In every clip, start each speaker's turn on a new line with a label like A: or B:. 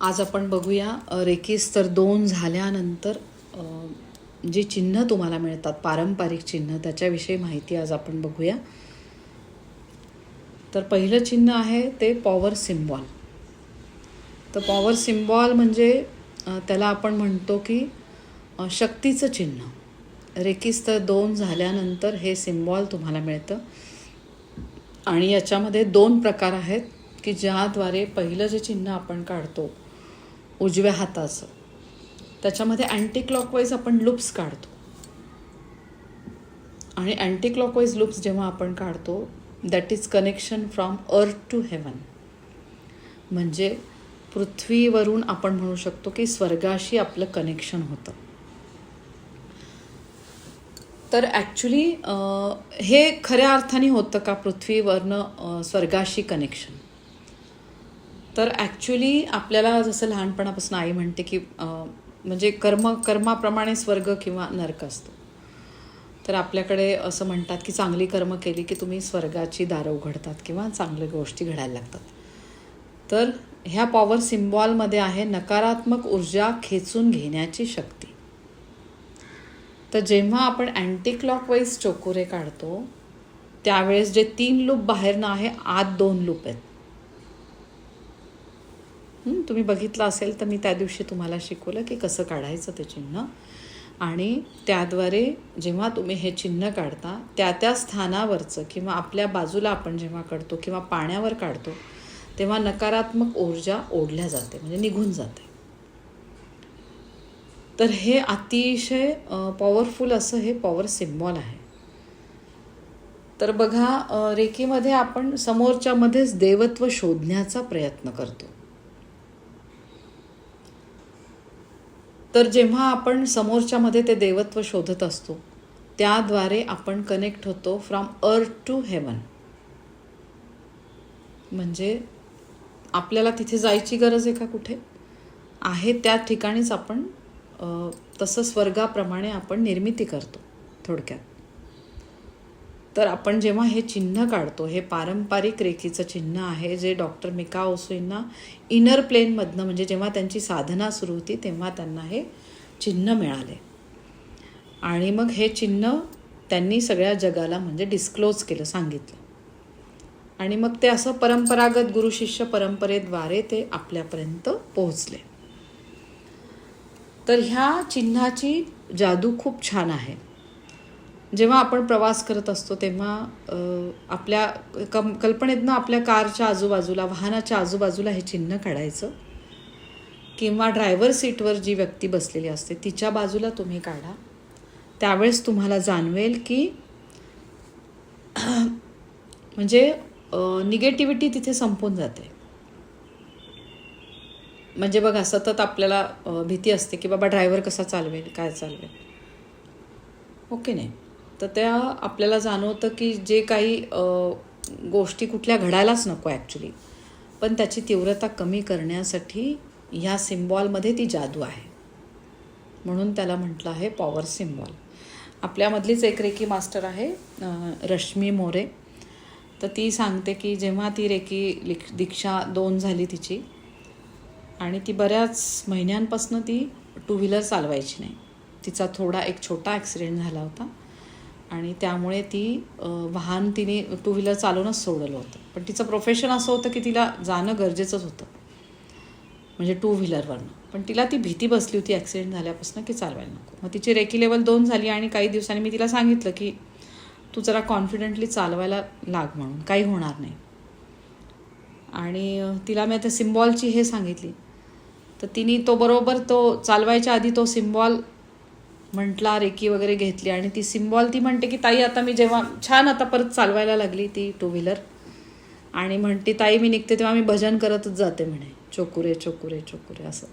A: आज आपण बघूया अ, रेकी स्तर दोन झाल्यानंतर जी चिन्ह तुम्हाला मिळतात पारंपरिक चिन्ह त्याच्याविषयी माहिती आज आपण बघूया. तर पहिलं चिन्ह आहे ते पॉवर सिम्बॉल. तर पॉवर सिम्बॉल म्हणजे त्याला आपण म्हणतो की शक्तीचं चिन्ह. रेकिस्तर दोन झाल्यानंतर हे सिम्बॉल तुम्हाला मिळतं. आणि याच्यामध्ये दोन प्रकार आहेत की ज्याद्वारे पहिलं जे चिन्ह आपण काढतो उजव्या हाताचं. त्याच्यामध्ये अँटी क्लॉकवाईज आपण लुप्स काढतो. आणि अँटी क्लॉकवाईज लुप्स जेव्हा आपण काढतो that is connection from earth to heaven म्हणजे पृथ्वीवरून आपण म्हणू शकतो की स्वर्गाशी आपलं कनेक्शन होतं. तर ॲक्च्युली हे खऱ्या अर्थाने होतं का पृथ्वीवरनं स्वर्गाशी कनेक्शन तर ॲक्च्युली आपल्याला जसं लहानपणापासून आई म्हणते की म्हणजे कर्म कर्माप्रमाणे स्वर्ग किंवा नरक असतो. तर आपल्याकडे असं म्हणतात की चांगली कर्म केली की तुम्ही स्वर्गाची दारं उघडतात किंवा चांगल्या गोष्टी घडायला लागतात. तर ह्या पॉवर सिम्बॉलमध्ये आहे नकारात्मक ऊर्जा खेचून घेण्याची शक्ती. तर जेव्हा आपण अँटी क्लॉकवाईज चोकोरे काढतो त्यावेळेस जे तीन लूप बाहेरनं आहे आत दोन लूप आहेत. तुम्ही बघितलं असेल तर मी त्या दिवशी तुम्हाला शिकवलं की कसं काढायचं ते चिन्ह. आणि त्याद्वारे जेव्हा तुम्ही हे चिन्ह काढता त्या त्या स्थानावरचं किंवा आपल्या बाजूला आपण जेव्हा काढतो किंवा पाण्यावर काढतो तेव्हा नकारात्मक ऊर्जा ओढल्या जाते म्हणजे निघून जाते. तर हे अतिशय पॉवरफुल असं हे पॉवर सिम्बॉल आहे. तर बघा रेखीमध्ये आपण समोरच्यामध्येच देवत्व शोधण्याचा प्रयत्न करतो. तर जेव्हा आपण समोरच्यामध्ये ते देवत्व शोधत असतो त्याद्वारे आपण कनेक्ट होतो फ्रॉम अर्थ टू हेवन म्हणजे आपल्याला तिथे जायची गरज आहे का कुठे? आहे त्या ठिकाणीच आपण तसं स्वर्गाप्रमाणे आपण निर्मिती करतो थोडक्यात. तर आपण जेव्हा हे चिन्ह काढतो हे पारंपरिक रेखीचं चिन्ह आहे जे डॉक्टर मिका ओसुईंना इनर प्लेनमधनं म्हणजे जेव्हा त्यांची साधना सुरू होती तेव्हा त्यांना हे चिन्ह मिळाले. आणि मग हे चिन्ह त्यांनी सगळ्या जगाला म्हणजे डिस्क्लोज केलं सांगितलं. आणि मग ते असं परंपरागत गुरु शिष्य परंपरेद्वारे ते आपल्यापर्यंत पोहोचले. तर ह्या चिन्हाची जादू खूप छान आहे. जेव्हा आपण प्रवास करत असतो तेव्हा आपल्या कम कल्पनेतनं आपल्या कारच्या आजूबाजूला वाहनाच्या आजूबाजूला हे चिन्ह काढायचं. किंवा ड्रायव्हर सीटवर जी व्यक्ती बसलेली असते तिच्या बाजूला तुम्ही काढा. त्यावेळेस तुम्हाला जाणवेल की म्हणजे निगेटिव्हिटी तिथे संपून जाते. म्हणजे बघा सतत आपल्याला भीती असते की बाबा ड्रायव्हर कसा चालवेल काय चालवेल. ओके नाही? तर त्या आपल्याला जाणवतं की जे काही गोष्टी कुठल्या घडायलाच नको ॲक्च्युली पण त्याची तीव्रता कमी करण्यासाठी ह्या सिम्बॉलमध्ये ती जादू आहे. म्हणून त्याला म्हटलं आहे पॉवर सिम्बॉल. आपल्यामधलीच एक रेकी मास्टर आहे रश्मी मोरे. तर ती सांगते की जेव्हा ती रेकी लिख दीक्षा दोन झाली तिची आणि ती बऱ्याच महिन्यांपासून ती टू व्हीलर चालवायची नाही. तिचा थोडा एक छोटा ॲक्सिडेंट झाला होता. आणि त्यामुळे ती वाहन तिने टू व्हीलर चालवणंच सोडलं होतं. पण तिचं प्रोफेशन असं होतं की तिला जाणं गरजेचंच होतं. म्हणजे टू व्हीलरवरनं पण तिला ती भीती बसली होती ॲक्सिडेंट झाल्यापासून की चालवायला नको. मग तिची रेकी लेवल दोन झाली आणि काही दिवसांनी मी तिला सांगितलं की तू जरा कॉन्फिडेंटली चालवायला लाग म्हणून. काही होणार नाही. आणि तिला मी आता सिम्बॉलची हे सांगितली. तर तिने तो बरोबर तो चालवायच्या आधी तो सिम्बॉल म्हटला रेकी वगैरे घेतली. आणि ती सिम्बॉल ती म्हणते की ताई आता मी जेव्हा छान आता परत चालवायला लागली ती टू व्हीलर आणि म्हणते ताई मी निघते तेव्हा मी भजन करतच जाते म्हणे. चोकुरे चोकुरे चोकुरे असं.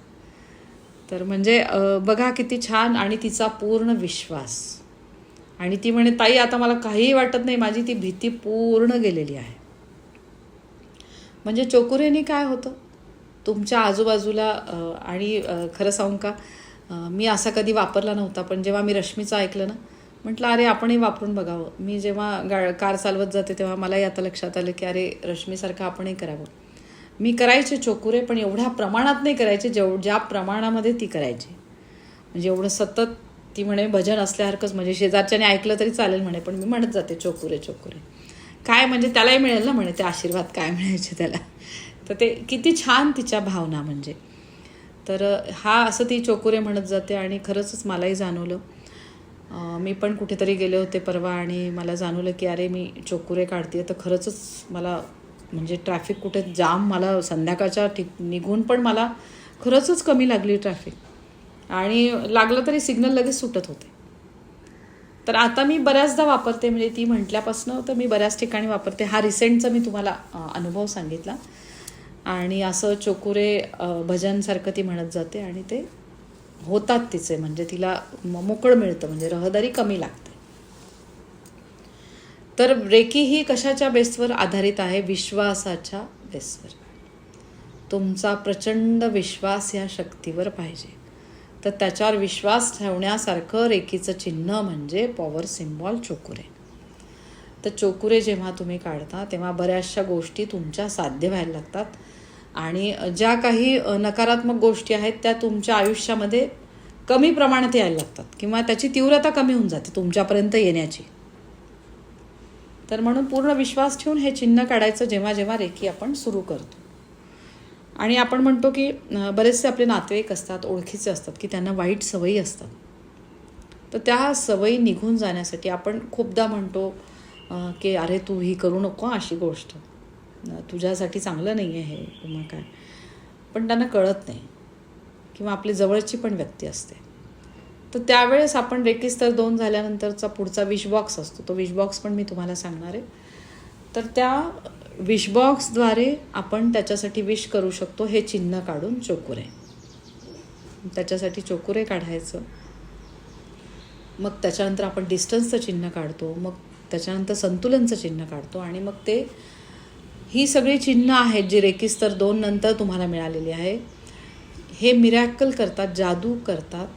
A: तर म्हणजे बघा किती छान आणि तिचा पूर्ण विश्वास. आणि ती म्हणे ताई आता मला काहीही वाटत नाही माझी ती भीती पूर्ण गेलेली आहे. म्हणजे चोकुरेने काय होतं? तुमच्या आजूबाजूला आणि खरं सांगू का? मी असा कधी वापरला नव्हता पण जेव्हा मी रश्मीचं ऐकलं ना म्हटलं अरे आपणही वापरून बघावं. मी जेव्हा गा कार चालवत जाते तेव्हा मलाही आता लक्षात आलं की अरे रश्मीसारखं आपणही करावं. मी करायचे चोकुरे पण एवढ्या प्रमाणात नाही करायचे जेव ज्या प्रमाणामध्ये ती करायची. म्हणजे एवढं सतत ती म्हणे भजन असल्यासारखंच म्हणजे शेजारच्याने ऐकलं तरी चालेल म्हणे पण मी म्हणत जाते चोकुरे चोकुरे. काय म्हणजे त्यालाही मिळेल ना म्हणे ते आशीर्वाद काय मिळायचे त्याला? तर ते किती छान तिच्या भावना म्हणजे. तर हा असं ती चोकुरे म्हणत जाते आणि खरंचच मलाही जाणवलं. मी पण कुठेतरी गेले होते परवा आणि मला जाणवलं की अरे मी चोकुरे काढते तर खरंचच मला म्हणजे ट्रॅफिक कुठे जाम मला संध्याकाळच्या ठिक निघून पण मला खरंचच कमी लागली ट्रॅफिक. आणि लागलं तरी सिग्नल लगेच सुटत होते. तर आता मी बऱ्याचदा वापरते म्हणजे ती म्हटल्यापासनं तर मी बऱ्याच ठिकाणी वापरते. हा रिसेंटचा मी तुम्हाला अनुभव सांगितला. आणि असं चोकुरे भजनसारखं ती म्हणत जाते आणि ते होतात तिचे म्हणजे तिला मोकळं मिळतं म्हणजे रहदारी कमी लागते. तर रेकी ही कशाच्या बेसवर आधारित आहे? विश्वासाच्या बेसवर. तुमचा प्रचंड विश्वास या शक्तीवर पाहिजे. तर त्याच्यावर विश्वास ठेवण्यासारखं रेकीचं चिन्ह म्हणजे पॉवर सिम्बॉल चोकुरे. तर चोकुरे जेव्हा तुम्ही काढता तेव्हा बऱ्याचशा गोष्टी तुमच्या साध्य व्हायला लागतात. आणि ज्या काही नकारात्मक गोष्टी आहेत त्या तुमच्या आयुष्यामध्ये कमी प्रमाणात यायला लागतात किंवा त्याची तीव्रता कमी होऊन जाते तुमच्यापर्यंत येण्याची. तर म्हणून पूर्ण विश्वास ठेवून हे चिन्ह काढायचं जेव्हा जेव्हा रेखी आपण सुरू करतो. आणि आपण म्हणतो की बरेचसे आपले नातेवाईक असतात ओळखीचे असतात की त्यांना वाईट सवयी असतात. तर त्या सवयी निघून जाण्यासाठी आपण खूपदा म्हणतो की अरे तू ही करू नको अशी गोष्ट. तुझ्यासाठी चांगलं नाही आहे हे किंवा काय. पण त्यांना कळत नाही. किंवा आपली जवळची पण व्यक्ती असते. तर त्यावेळेस आपण रेकिस्तर दोन झाल्यानंतरचा पुढचा विशबॉक्स असतो. तो विशबॉक्स पण मी तुम्हाला सांगणार आहे. तर त्या विशबॉक्सद्वारे आपण त्याच्यासाठी विश करू शकतो. हे चिन्ह काढून चोकुरे. त्याच्यासाठी चोकुरे काढायचं. मग त्याच्यानंतर आपण डिस्टन्सचं चिन्ह काढतो. मग त्याच्यानंतर संतुलनचं चिन्ह काढतो. आणि मग ते ही सगळी चिन्ह आहेत जी रेकिस्तर दोन नंतर तुम्हाला मिळालेली आहे हे मिरॅकल करतात जादू करतात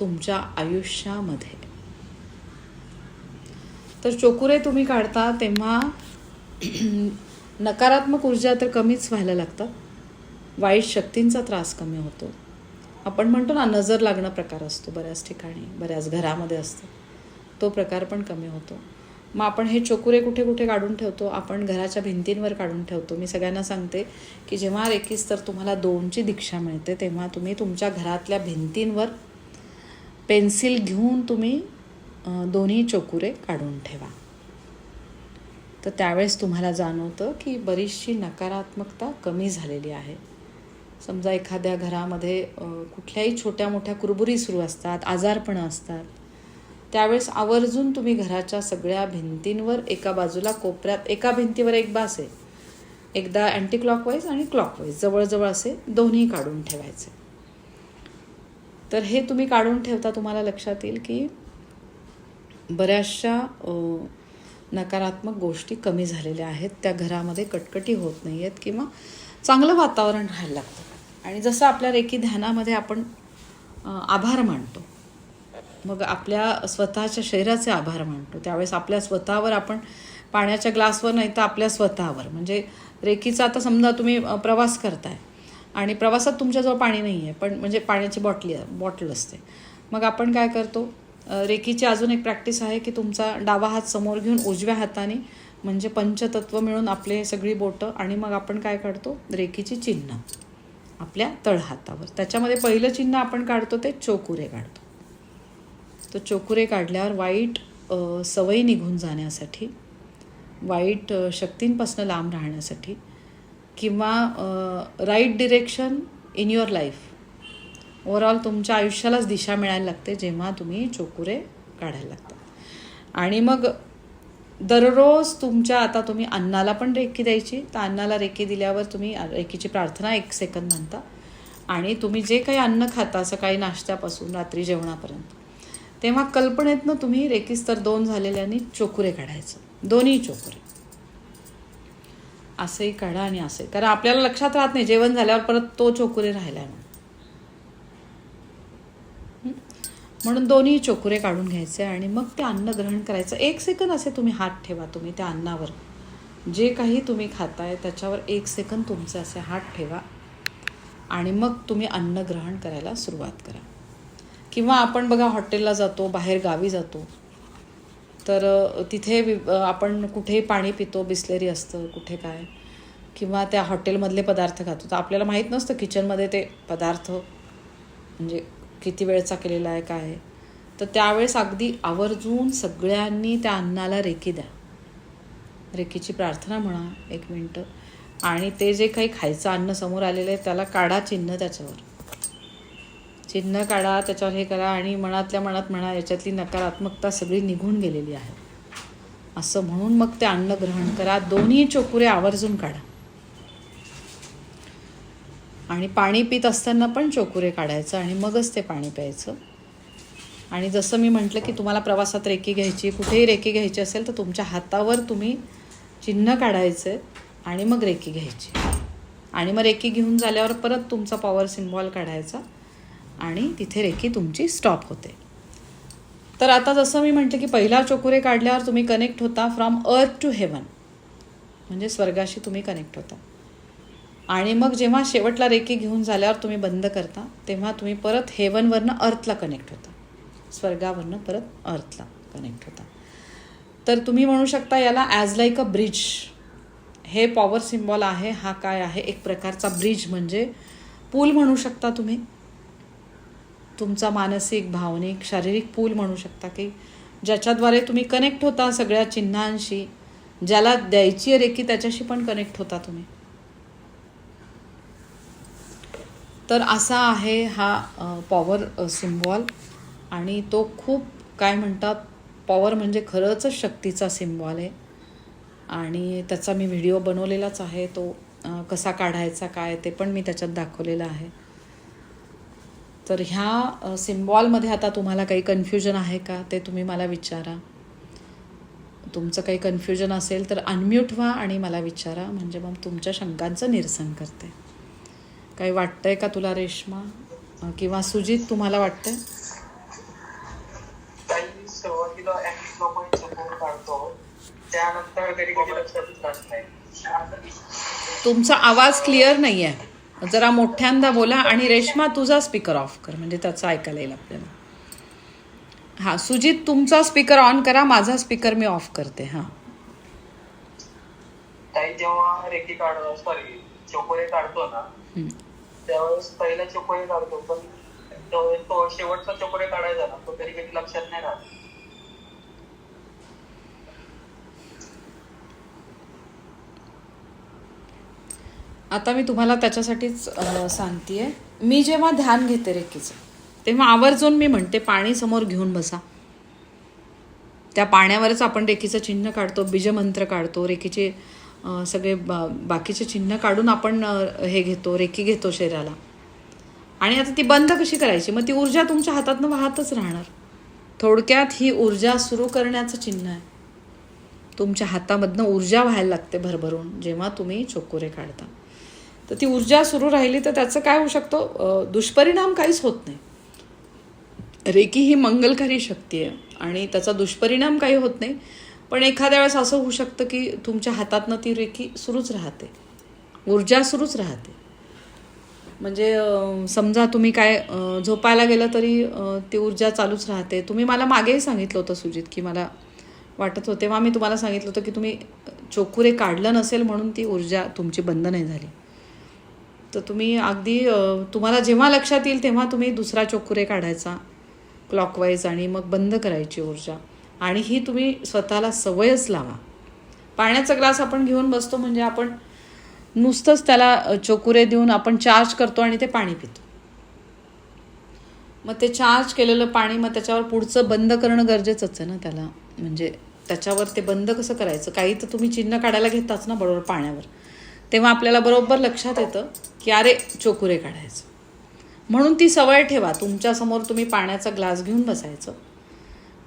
A: तुमच्या आयुष्यामध्ये. तर चोकुरे तुम्ही काढता तेव्हा नकारात्मक ऊर्जा तर कमीच व्हायला लागतात वाईट शक्तींचा त्रास कमी होतो. आपण म्हणतो ना नजर लागणं प्रकार असतो बऱ्याच ठिकाणी बऱ्याच घरामध्ये असतो तो प्रकार पण कमी होतो. मग आपण हे चोकुरे कुठे कुठे काढून ठेवतो? आपण घराच्या भिंतींवर काढून ठेवतो. मी सगळ्यांना सांगते की जेव्हा रेकीस तर तुम्हाला दोनची दीक्षा मिळते तेव्हा तुम्ही तुमच्या घरातल्या भिंतींवर पेन्सिल घेऊन तुम्ही दोन्ही चोकुरे काढून ठेवा. तर त्यावेळेस तुम्हाला जाणवतं की बरीचशी नकारात्मकता कमी झालेली आहे. समजा एखाद्या घरामध्ये कुठल्याही छोट्या मोठ्या कुरबुरी सुरू असतात आजारपणं असतात त्यावेळेस आवर्जून तुम्ही घराच्या सगळ्या भिंतींवर एका बाजूला कोपऱ्यात एका भिंतीवर एक बास आहे एकदा अँटी क्लॉकवाईज आणि क्लॉकवाईज जवळजवळ असे दोन्ही काढून ठेवायचे. तर हे तुम्ही काढून ठेवता तुम्हाला लक्षात येईल की बऱ्याचशा नकारात्मक गोष्टी कमी झालेल्या आहेत. त्या घरामध्ये कटकटी होत नाही आहेत किंवा चांगलं वातावरण राहायला लागतं. आणि जसं आपल्या रेकी ध्यानामध्ये आपण आभार मानतो मग आपल्या स्वतःच्या शरीराचे आभार मानतो. त्यावेळेस आपल्या स्वतःवर आपण पाण्याच्या ग्लासवर नाही तर आपल्या स्वतःवर. म्हणजे रेकीचा आता समजा तुम्ही प्रवास करताय आणि प्रवासात तुमच्याजवळ पाणी नाही आहे पण म्हणजे पाण्याची बॉटली बॉटल असते. मग आपण काय करतो? रेखीची रेकीची अजून एक प्रॅक्टिस आहे की तुमचा डावा हात समोर घेऊन उजव्या हाताने म्हणजे पंचतत्व मिळून आपले सगळी बोटं आणि मग आपण काय काढतो? रेकीची चिन्ह आपल्या तळहातावर त्याच्यामध्ये पहिलं चिन्ह आपण काढतो ते चोकुरे काढतो. तर चोकुरे काढल्यावर वाईट सवयी निघून जाण्यासाठी वाईट शक्तींपासून लांब राहण्यासाठी किंवा right direction in your life overall तुमच्या आयुष्यालाच दिशा मिळायला लागते जेव्हा तुम्ही चोकुरे काढायला लागतात आणि मग दररोज तुमच्या आता तुम्ही अन्नाला पण रेकी द्यायची तर अन्नाला रेकी दिल्यावर तुम्ही रेकीची प्रार्थना एक सेकंद म्हणता आणि तुम्ही जे काही अन्न खाता सकाळी नाश्त्यापासून रात्री जेवणापर्यंत तेव्हा कल्पनेतनं तुम्ही रेकीस्तर दोन झालेल्यानी चोकुरे काढायचं. दोन्ही चोकुरे. असंही काढा आणि असंही. कारण आपल्याला लक्षात राहत नाही जेवण झाल्यावर परत तो चोकुरे राहिला म्हणून. म्हणून दोन्ही चोकुरे काढून घ्यायचे आणि मग ते अन्न ग्रहण करायचं. एक सेकंद असे तुम्ही हात ठेवा तुम्ही त्या अन्नावर. जे काही तुम्ही खाताय त्याच्यावर एक सेकंद तुमचे असे हात ठेवा आणि मग तुम्ही अन्न ग्रहण करायला सुरुवात करा. किंवा आपण बघा हॉटेलला जातो बाहेर गावी जातो तर तिथे वि- आपण कुठेही पाणी पितो बिस्लेरी असतं कुठे काय किंवा त्या हॉटेलमधले पदार्थ खातो. तर आपल्याला माहीत नसतं किचनमध्ये ते पदार्थ म्हणजे किती वेळचा केलेला आहे काय आहे. तर त्यावेळेस अगदी आवर्जून सगळ्यांनी त्या अन्नाला रेकी द्या. रेकीची प्रार्थना म्हणा एक मिनटं. आणि ते जे काही खायचं अन्न समोर आलेलं आहे त्याला काढा चिन्ह त्याच्यावर. चिन्ह काढा त्याच्यावर हे करा आणि मनातल्या मनात म्हणा याच्यातली नकारात्मकता सगळी निघून गेलेली आहे. असं म्हणून मग ते अन्न ग्रहण करा. दोन्ही चोकुरे आवर्जून काढा. आणि पाणी पित असताना पण चोकुरे काढायचं आणि मगच ते पाणी प्यायचं. आणि जसं मी म्हटलं की तुम्हाला प्रवासात रेकी घ्यायची कुठेही रेकी घ्यायची असेल तर तुमच्या हातावर तुम्ही चिन्ह काढायचं आणि मग रेकी घ्यायची. आणि मग रेकी घेऊन झाल्यावर परत तुमचा पॉवर सिम्बॉल काढायचा. आणि तिथे रेखी तुमची स्टॉप होते. तर आता जसं मी म्हटलं की पहिला चोकुरे काढल्यावर तुम्ही कनेक्ट होता फ्रॉम अर्थ टू हेवन म्हणजे स्वर्गाशी तुम्ही कनेक्ट होता. आणि मग जेव्हा शेवटला रेखी घेऊन झाल्यावर तुम्ही बंद करता तेव्हा तुम्ही परत हेवनवरनं अर्थला कनेक्ट होता. स्वर्गावरनं परत अर्थला कनेक्ट होता. तर तुम्ही म्हणू शकता याला ॲज लाईक अ ब्रिज हे पॉवर सिम्बॉल आहे हा काय आहे? एक प्रकारचा ब्रिज म्हणजे पूल म्हणू शकता तुम्ही. तुमचा मानसिक भावनिक शारीरिक पूल म्हणू शकता की ज्याच्याद्वारे तुम्ही कनेक्ट होता सगळ्या चिन्हांशी ज्याला द्यायची आहे त्याच्याशी पण कनेक्ट होता तुम्ही. तर असा आहे हा पॉवर सिम्बॉल आणि तो खूप काय म्हणतात पॉवर म्हणजे खरंच शक्तीचा सिम्बॉल आहे. आणि त्याचा मी व्हिडिओ बनवलेलाच आहे तो कसा काढायचा काय ते पण मी त्याच्यात दाखवलेलं आहे. तर ह्या सिम्बॉलमध्ये आता तुम्हाला काही कन्फ्युजन आहे का ते तुम्ही मला विचारा. तुमचं काही कन्फ्युजन असेल तर अनम्यूट व्हा आणि मला विचारा म्हणजे मग तुमच्या शंकांचं निरसन करते. काही वाटतंय का तुला रेश्मा? किंवा सुजित तुम्हाला वाटतंय?
B: सुरुवातीला त्यानंतर
A: तुमचा आवाज क्लिअर नाही आहे जरा मोठ्यांदा बोला आणि रेश्मा तुझा स्पीकर ऑफ कर. म्हणजे त्याचं ऐकायला येईल आपल्याला. हां सुजित तुमचा स्पीकर ऑन करा माझा स्पीकर मी ऑफ करते हां.
B: काही जेव्हा रेकी काढ सॉरी चोकोळे काढतो ना. त्यावेळेस पहिला चोकोळे काढतो पण तो तो शेवटचा चोकोळे काढायचा ना तो कधी कधी लक्षात नाही राहत.
A: आता मी तुम्हाला त्याच्यासाठीच सांगते आहे मी जेव्हा ध्यान घेते रेखीचं तेव्हा आवर्जून मी म्हणते पाणी समोर घेऊन बसा. त्या पाण्यावरच आपण रेखीचं चिन्ह काढतो बीजमंत्र काढतो रेखीचे सगळे बा बाकीचे चिन्ह काढून आपण हे घेतो रेखी घेतो शरीराला. आणि आता ती बंद कशी करायची? मग ती ऊर्जा तुमच्या हातातनं वाहतच राहणार. थोडक्यात ही ऊर्जा सुरू करण्याचं चिन्ह आहे. तुमच्या हातामधनं ऊर्जा व्हायला लागते भरभरून जेव्हा तुम्ही चोकोरे काढता. तर ती ऊर्जा सुरू राहिली तर त्याचं काय होऊ शकतो? दुष्परिणाम काहीच होत नाही. रेकी ही मंगलकारी शक्ती आहे आणि त्याचा दुष्परिणाम काही होत नाही. पण एखाद्या वेळेस असं होऊ शकतं की तुमच्या हातातनं ती रेखी सुरूच राहते. ऊर्जा सुरूच राहते. म्हणजे समजा तुम्ही काय झोपायला गेलं तरी ती ऊर्जा चालूच राहते. तुम्ही मला मागेही सांगितलं होतं सुजित की मला वाटत होते. तेव्हा मी तुम्हाला सांगितलं होतं की तुम्ही चोकुरे काढलं नसेल म्हणून ती ऊर्जा तुमची बंद नाही झाली. तर तुम्ही अगदी तुम्हाला जेव्हा लक्षात येईल तेव्हा तुम्ही दुसरा चोकुरे काढायचा क्लॉकवाईज आणि मग बंद करायची ऊर्जा. आणि ही तुम्ही स्वतःला सवयच लावा. पाण्याचा ग्लास आपण घेऊन बसतो म्हणजे आपण नुसतंच त्याला चोकुरे देऊन आपण चार्ज करतो आणि ते पाणी पितो. मग ते चार्ज केलेलं पाणी मग त्याच्यावर पुढचं बंद करणं गरजेचंच आहे ना त्याला. म्हणजे त्याच्यावर ते बंद कसं करायचं? काही तर तुम्ही चिन्ह काढायला घेताच ना बरोबर पाण्यावर. तेव्हा आपल्याला बरोबर लक्षात येतं. की अरे चोकुरे काढायचं. म्हणून ती सवय ठेवा. तुमच्यासमोर तुम्ही पाण्याचा ग्लास घेऊन बसायचं.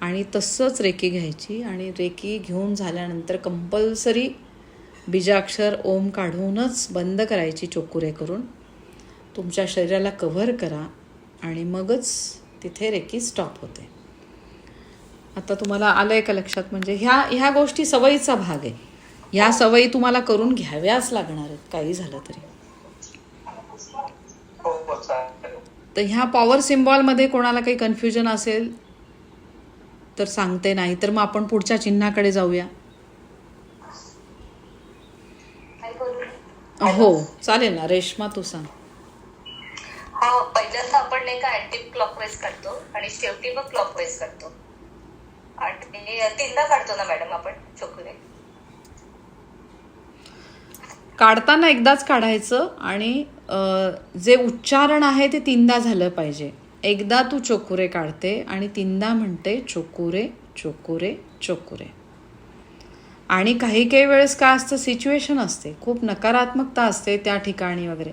A: आणि तसंच रेकी घ्यायची. आणि रेकी घेऊन झाल्यानंतर कंपल्सरी बीजाक्षर ओम काढूनच बंद करायची चोकुरे करून. तुमच्या शरीराला कव्हर करा. आणि मगच तिथे रेकी स्टॉप होते. आता तुम्हाला आलं आहे का लक्षात म्हणजे ह्या ह्या गोष्टी सवयीचा भाग आहे. ह्या सवयी तुम्हाला करून घ्याव्याच लागणार आहेत. काही झालं तरी. तर ह्या पॉवर सिम्बॉलमध्ये कोणाला काही कन्फ्युजन असेल तर सांगते नाही. तर मग आपण पुढच्या चिन्हाकडे जाऊया. हो चालेल ना. रेश्मा तू सांग.
C: हो पहिल्यांदा आपण नाही का अँटी क्लॉकवाईज काढतो आणि शेवटी मग क्लॉकवाईज आणि तीनदा काढतो ना मॅडम आपण? चोकुरे
A: काढताना एकदाच काढायचं आणि जे उच्चारण आहे ते तीनदा झालं पाहिजे. एकदा तू चोकुरे काढते आणि तीनदा म्हणते चोकुरे चोकुरे चोकुरे. आणि काही काही वेळेस काय असतं सिच्युएशन असते. खूप नकारात्मकता असते त्या ठिकाणी वगैरे.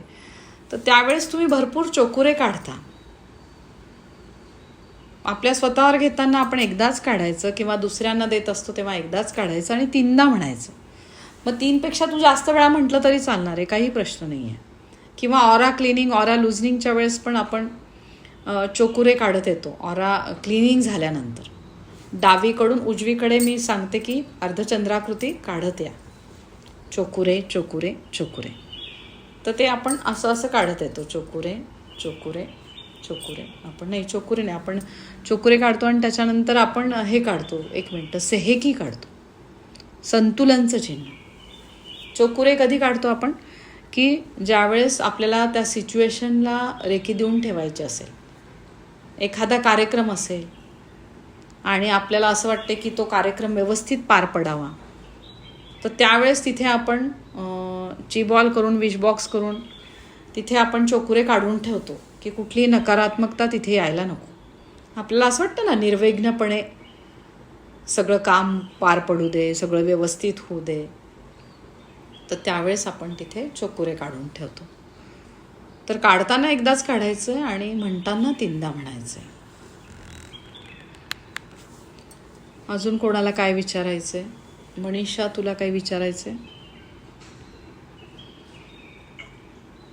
A: तर त्यावेळेस तुम्ही भरपूर चोकुरे काढता. आपल्या स्वतःवर घेताना आपण एकदाच काढायचं किंवा दुसऱ्यांना देत असतो तेव्हा एकदाच काढायचं आणि तीनदा म्हणायचं. मग तीनपेक्षा तू जास्त वेळा म्हटलं तरी चालणार आहे काही प्रश्न नाही आहे किंवा ऑरा क्लिनिंग ऑरा लुझनिंगच्या वेळेस पण आपण चोकुरे काढत येतो. ऑरा क्लिनिंग झाल्यानंतर. डावीकडून उजवीकडे मी सांगते की अर्धचंद्राकृती काढत या. चोकुरे चोकुरे चोकुरे. तर ते आपण असं असं काढत येतो. चोकुरे चोकुरे चोकुरे. आपण नाही चोकुरे नाही. आपण चोकुरे काढतो आणि त्याच्यानंतर आपण हे काढतो. एक मिनटं. सेहेकी काढतो. संतुलनचं चिन्ह. चोकुरे कधी काढतो आपण? की ज्यावेळेस आपल्याला त्या सिच्युएशनला रेखी देऊन ठेवायची असेल. एखादा कार्यक्रम असेल आणि आपल्याला असं वाटते की तो कार्यक्रम व्यवस्थित पार पडावा तर त्यावेळेस तिथे आपण चिबॉल करून विशबॉक्स करून तिथे आपण चोकुरे काढून ठेवतो की कुठलीही नकारात्मकता तिथे यायला नको. आपल्याला असं वाटतं ना निर्विघ्नपणे सगळं काम पार पडू दे सगळं व्यवस्थित होऊ दे. तर त्यावेळेस आपण तिथे चोकुरे काढून ठेवतो. तर काढताना एकदाच काढायचं आहे आणि म्हणताना तीनदा म्हणायचं आहे अजून कोणाला काय विचारायचं आहे मनीषा तुला काय विचारायचं आहे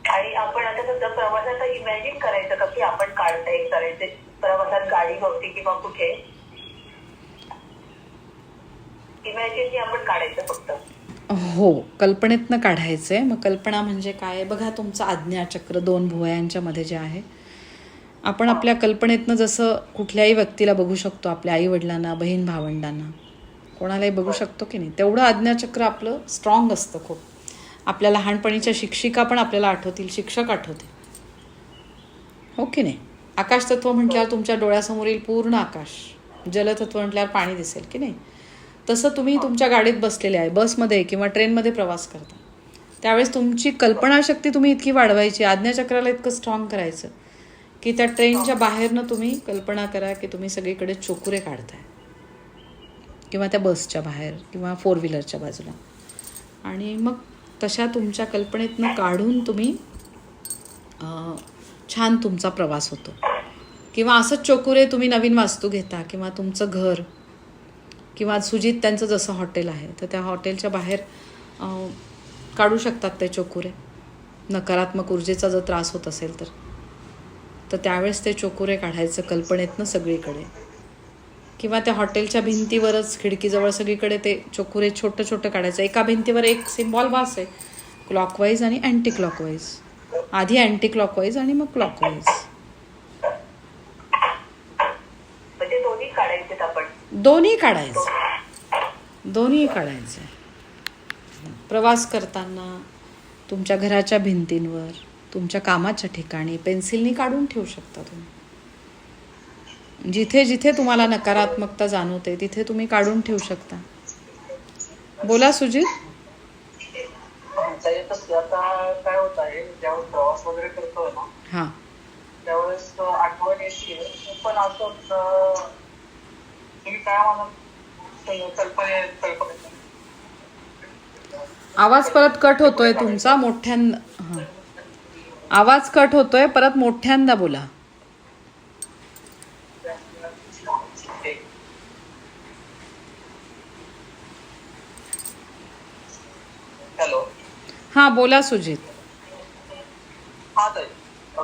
D: आणि आपण आता समजा प्रवासात इमॅजिन करायचं का की आपण काढताय करायचे प्रवासात गाडी होती किंवा कुठे? इमॅजिन आपण काढायचं फक्त.
A: हो कल्पनेतनं काढायचं आहे मग कल्पना म्हणजे काय? बघा तुमचं आज्ञाचक्र दोन भुवयांच्या मध्ये जे आहे. आपण आपल्या कल्पनेतनं जसं कुठल्याही व्यक्तीला बघू शकतो आपल्या आई वडिलांना बहीण भावंडांना कोणालाही बघू शकतो की नाही? तेवढं आज्ञाचक्र आपलं स्ट्रॉंग असतं खूप. आपल्या लहानपणीच्या शिक्षिका पण आपल्याला आठवतील शिक्षक आठवतील. हो की नाही? आकाशतत्व म्हटल्यावर तुमच्या डोळ्यासमोर येईल पूर्ण आकाश. जलतत्व म्हटल्यावर पाणी दिसेल की नाही? तसं तुम्ही तुमच्या गाडीत बसलेले आहे बसमध्ये किंवा ट्रेनमध्ये प्रवास करता. त्यावेळेस तुमची कल्पनाशक्ती तुम्ही इतकी वाढवायची आज्ञाचक्राला इतकं स्ट्रॉंग करायचं की त्या ट्रेनच्या बाहेरनं तुम्ही कल्पना करा की तुम्ही सगळीकडे चोकुरे काढताय. किंवा त्या बसच्या बाहेर किंवा फोर व्हीलरच्या बाजूला. आणि मग तशा तुमच्या कल्पनेतनं काढून तुम्ही छान तुमचा प्रवास होतो. किंवा असंच चोकुरे तुम्ही नवीन वास्तू घेता किंवा तुमचं घर किंवा सुजित त्यांचं जसं हॉटेल आहे तर त्या हॉटेलच्या बाहेर काढू शकतात ते चोकुरे. नकारात्मक ऊर्जेचा जर त्रास होत असेल तर. तर त्यावेळेस ते चोकुरे काढायचं कल्पनेतनं सगळीकडे. किंवा त्या हॉटेलच्या भिंतीवरच खिडकीजवळ सगळीकडे ते चोकुरे छोटं छोटं काढायचं. एका भिंतीवर एक सिम्बॉल बास आहे. क्लॉकवाईज आणि अँटी क्लॉकवाईज आधी अँटी क्लॉकवाईज आणि मग क्लॉकवाईज
D: म्हणजे दोन्ही काढायचे आपण
A: दोन्ही काढायचं. दोन्ही काढायचं. प्रवास करताना तुमच्या घराच्या भिंतींवर तुमच्या कामाच्या ठिकाणी पेन्सिलनी काढून ठेवू शकता तुम्ही. जिथे जिथे तुम्हाला नकारात्मकता जाणवते तिथे तुम्ही काढून ठेवू शकता. बोला सुजित.
B: काय होत आहे ज्यावेळेस प्रवास वगैरे करतोय ना
A: हां.
B: त्यावेळेस आठवण येते. पण असं तुम्ही काय म्हणत कल्पने कल्पने
A: आवाज परत कट होतोय तुमचा मोठ्यांदा आवाज कट होतोय परत मोठ्यांदा बोला.
B: हॅलो.
A: हां बोला सुजित
B: हा ताई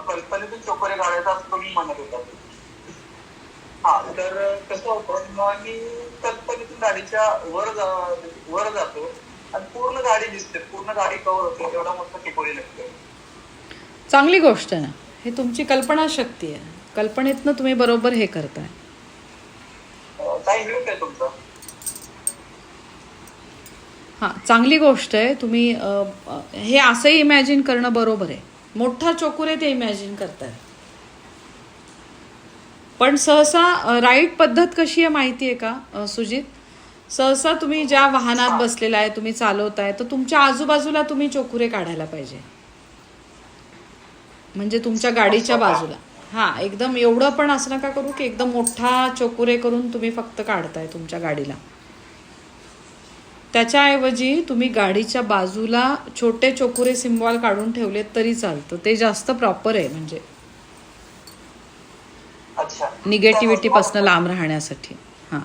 B: कल्पनेतून चोकोरे काढायचा असं तुम्ही म्हणत होता हा मी कल्पनेतून गाडीच्या वर जा वर जातो आणि पूर्ण गाडी दिसते. पूर्ण गाडी कव्हर होते. एवढा मोठा टिपोरी लागते.
A: चांगली गोष्ट आहे ना. हे तुमची कल्पनाशक्ती आहे. कल्पनेतनं तुम्ही बरोबर हे करताय. हां चांगली गोष्ट आहे. तुम्ही हे असंही इमॅजिन करणं बरोबर आहे. मोठा चोकुरे ते इमॅजिन करताय. पण सहसा राईट पद्धत कशी आहे माहिती आहे का सुजित? सहसा तुम्ही ज्या वाहनात बसलेला आहे तुम्ही चालवताय तर तुमच्या आजूबाजूला तुम्ही चोकुरे काढायला पाहिजे. म्हणजे तुमच्या गाडीच्या बाजूला. हां एकदम एवढं पण असं नका करू की एकदम मोठा चोकुरे करून तुम्ही फक्त काढताय तुमच्या गाडीला. त्याच्याऐवजी तुम्ही गाडीच्या बाजूला छोटे चोकुरे सिम्बॉल काढून ठेवलेत तरी चालतं. ते जास्त प्रॉपर आहे म्हणजे. निगेटिव्हिटीपासून लांब राहण्यासाठी. हां.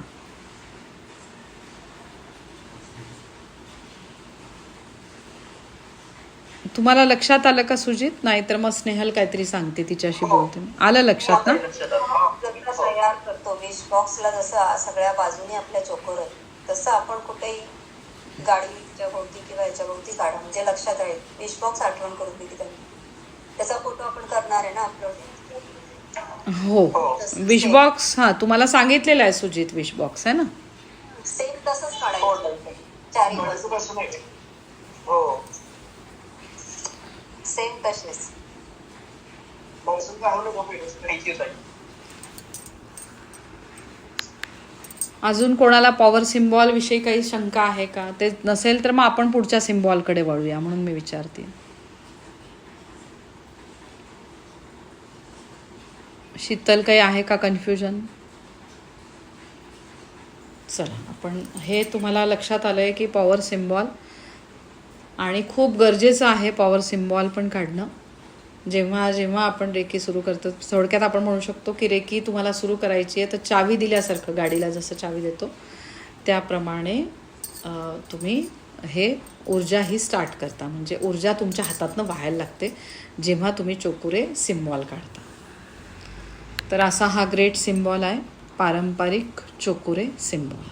A: तुम्हाला लक्षात आलं का सुजित? नाहीतर मग स्नेहल काहीतरी सांगते तिच्याशी बोलते. मी. आलं लक्षात ना
C: तयार करतो विश बॉक्सला जसं सगळ्या बाजूने आपल्या चोकोर आहे तसं आपण कुठेही गाडीच्या भोवती किंवा याच्या भोवती काढा. म्हणजे लक्षात राहील. विश बॉक्स आठवण करून दिली त्यांनी. त्याचा फोटो आपण करणार आहे ना अपलोड
A: हो. विश बॉक्स हां तुम्हाला सांगितलेलं आहे सुजित विश बॉक्स आहे ना?
C: सेम तसंच
B: हो,
C: काढायचं
B: हो
C: सेम तसेच
A: अजून कोणाला पॉवर सिम्बॉल विषयी काही शंका आहे का? ते नसेल तर मग आपण पुढच्या सिम्बॉलकडे वळूया म्हणून मी विचारते. शीतल काही आहे का कन्फ्युजन चला आपण हे तुम्हाला लक्षात आलं आहे की पॉवर सिम्बॉल आणि खूप गरजेचं आहे पॉवर सिम्बॉल पण काढणं. जेव्हा जेव्हा आपण रेकी सुरू करतो थोडक्यात आपण म्हणू शकतो की रेकी तुम्हाला सुरू करायची आहे तर चावी दिल्यासारखं गाडीला जसं चावी देतो त्याप्रमाणे तुम्ही हे ऊर्जा ही स्टार्ट करता. म्हणजे ऊर्जा तुमच्या हातातनं व्हायला लागते जेव्हा तुम्ही चोकुरे सिम्बॉल काढता. तर असा हा ग्रेट सिम्बॉल आहे. पारंपरिक चोकुरे सिम्बॉल